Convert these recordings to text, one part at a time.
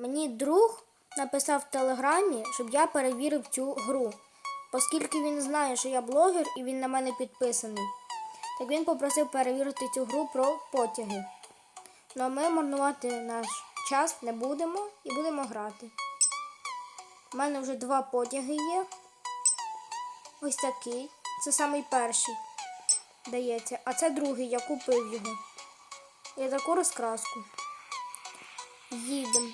Мені друг написав в телеграмі, щоб я перевірив цю гру. Оскільки він знає, що я блогер і він на мене підписаний. Так він попросив перевірити цю гру про потяги. Ну ми марнувати наш час не будемо і будемо грати. У мене вже два потяги є. Ось такий. Це самий перший дається. А це другий, я купив його. І таку розкраску. Їдемо.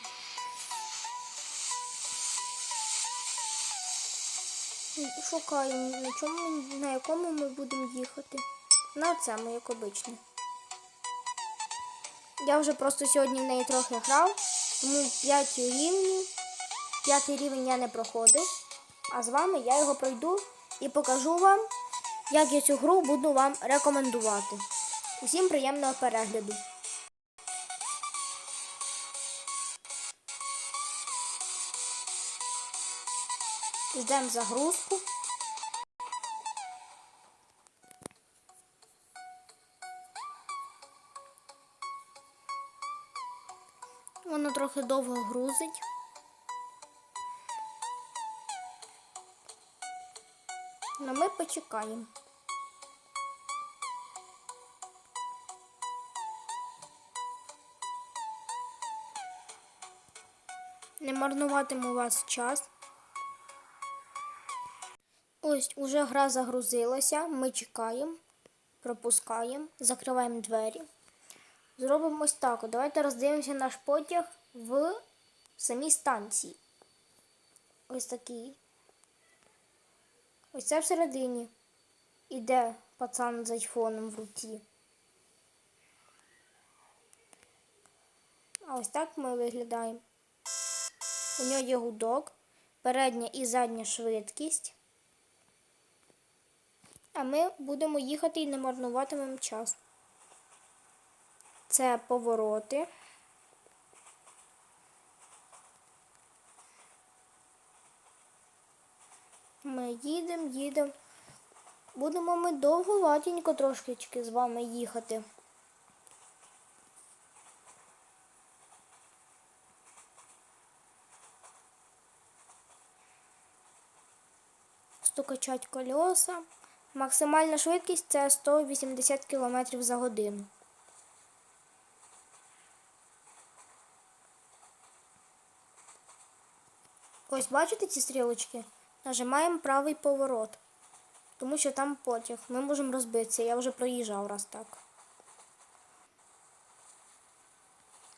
Шукаємо, на чому, на якому ми будемо їхати. На цьому, як обично. Я вже просто сьогодні в неї трохи грав, тому 5 рівнів. П'ятий рівень я не проходив. А з вами я його пройду і покажу вам, як я цю гру буду вам рекомендувати. Усім приємного перегляду. Ждемо загрузку. Воно трохи довго грузить. Ну ми почекаємо. Не марнуватиму у вас час. Ось уже гра загрузилася. Ми чекаємо, пропускаємо, закриваємо двері. Зробимо ось так. Давайте роздивимося наш потяг в самій станції. Ось такий. Ось це всередині. Іде пацан з айфоном в руці. А ось так ми виглядаємо. У нього є гудок, передня і задня швидкість. А ми будемо їхати і не марнуватимемо час. Це повороти. Ми їдемо, їдемо. Будемо ми довго ватенько трошечки з вами їхати. Стукачать колеса. Максимальна швидкість це 180 км за годину. Ось бачите ці стрілочки? Нажимаємо правий поворот, тому що там потяг. Ми можемо розбитися. Я вже проїжджав раз так.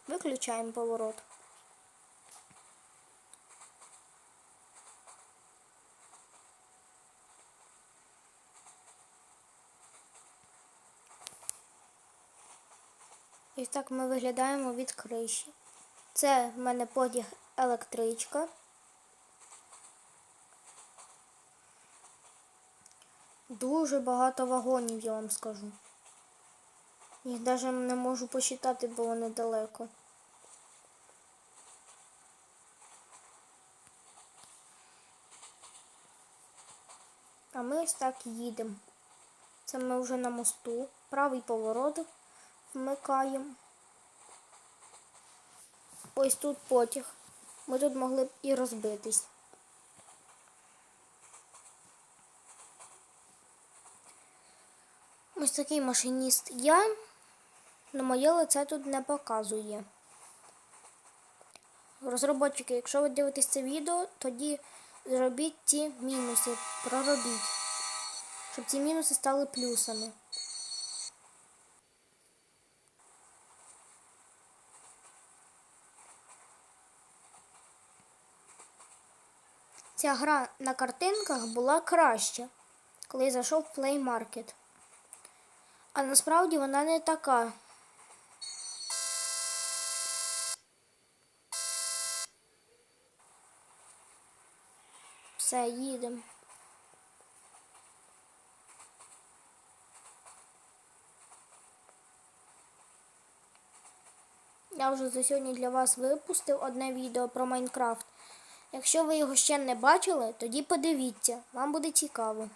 Виключаємо поворот. І так ми виглядаємо від криші. Це в мене потяг електричка. Дуже багато вагонів, я вам скажу. Їх навіть не можу посчитати, бо вони далеко. А ми ось так їдемо. Це ми вже на мосту. Правий поворот вмикаємо. Ось тут потяг. Ми тут могли б і розбитись. Ось такий машиніст я, але моє лице тут не показує. Розробники, якщо ви дивитесь це відео, тоді зробіть ці мінуси, проробіть, щоб ці мінуси стали плюсами. Ця гра на картинках була краща, коли я зайшов в Play Market. А насправді вона не така. Все, їдемо. Я вже за сьогодні для вас випустив одне відео про Майнкрафт. Якщо ви його ще не бачили, тоді подивіться, вам буде цікаво.